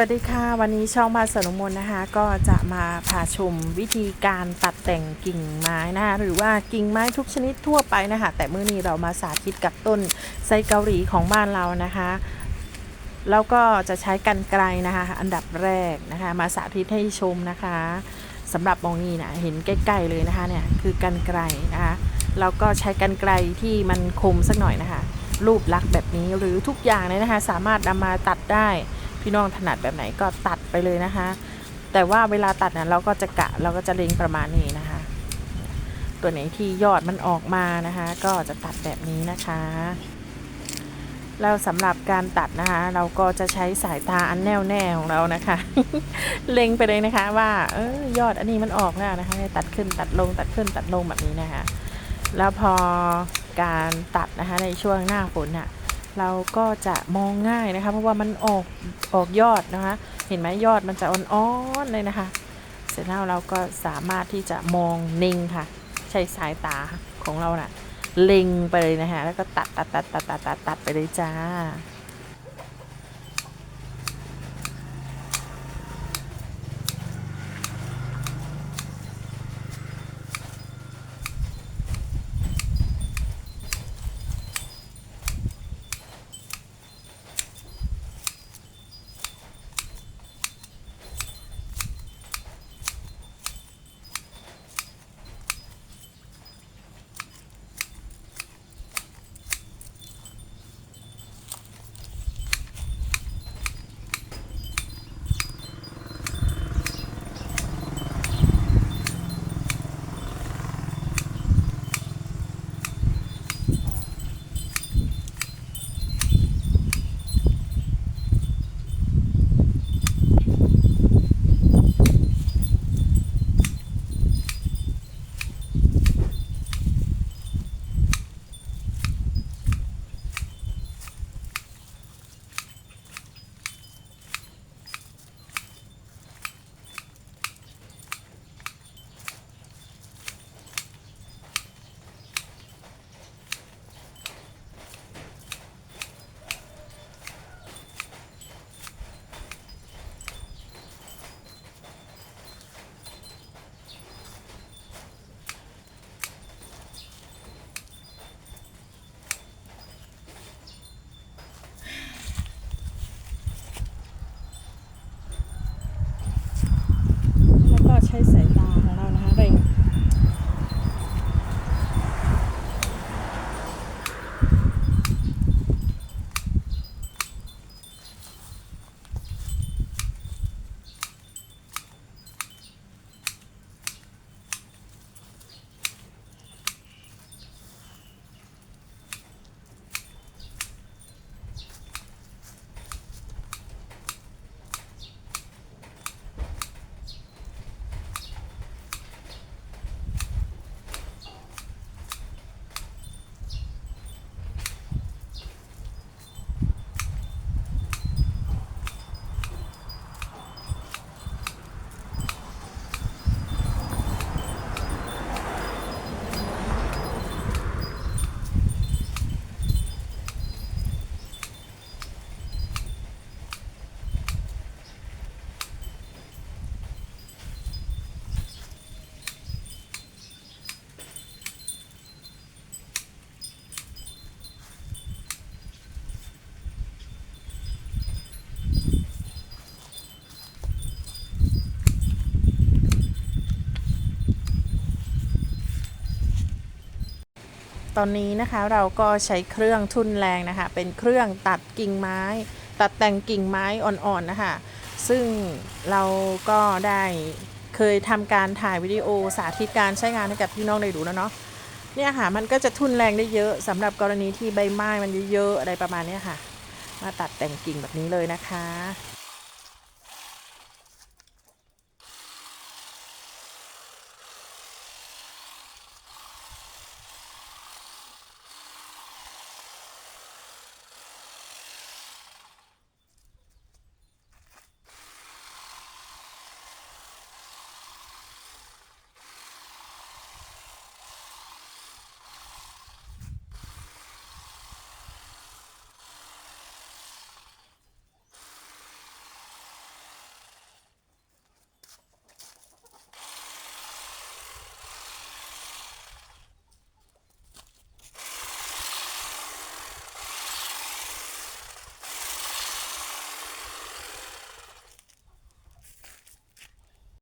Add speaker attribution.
Speaker 1: วัสดีค่ะ วันนี้ช่องมาสนุมนนะคะ ก็จะมาพาชมวิธีการตัดแต่งกิ่งไม้นะคะหรือว่ากิ่งไม้ทุกชนิดทั่วไปนะคะ แต่เมื่อนี้เรามาสาธิตกับต้นไซเกาหลีของบ้านเรานะคะ แล้วก็จะใช้กันไกลนะคะ อันดับแรกนะคะ มาสาธิตให้ชมนะคะสำหรับมองนี้นะเห็นใกล้ๆเลยนะคะเนี่ยคือกันไกลนะคะแล้วก็ใช้กันไกลที่มันคมสักหน่อยนะคะ รูปลักษณ์แบบนี้หรือทุกอย่างเลยนะคะ สามารถนำมาตัดได้ พี่น้องถนัดแบบไหนก็ตัดไปเลยนะคะ แต่ว่าเวลาตัดนะเราก็จะกะเราก็จะเล็งประมาณนี้นะคะ ตัวไหนที่ยอดมันออกมานะคะ ก็จะตัดแบบนี้นะคะแล้วสำหรับการตัดนะคะ เราก็จะใช้สายตาอันแน่วแน่ของเรานะคะ เล็งไปเลยนะคะ ว่าเออยอดอันนี้มันออกแล้วนะคะให้ตัดขึ้นตัดลงตัดขึ้นตัดลงแบบนี้นะคะ แล้วพอการตัดนะคะในช่วงหน้าฝนน่ะ เราก็จะมองง่ายนะคะ เพราะว่ามันออกออกยอดนะคะ เห็นไหมยอดมันจะอ่อนๆเลยนะคะ เสร็จแล้วเราก็สามารถที่จะมองเล็งค่ะ ใช้สายตาของเราน่ะ เล็งไปเลยนะคะ แล้วก็ตัดตัดตัดตัดตัดตัดตัดไปเลยจ้า ตอนนี้นะคะเราก็ใช้เครื่องทุ่นแรงนะคะ เป็นเครื่องตัดกิ่งไม้ ตัดแต่งกิ่งไม้อ่อนๆนะคะ ซึ่งเราก็ได้เคยทำการถ่ายวิดีโอสาธิตการใช้งานให้กับพี่น้องได้ดูแล้วเนาะเนี่ยค่ะมันก็จะทุ่นแรงได้เยอะสำหรับกรณีที่ใบไม้มันเยอะๆอะไรประมาณนี้ค่ะ มาตัดแต่งกิ่งแบบนี้เลยนะคะ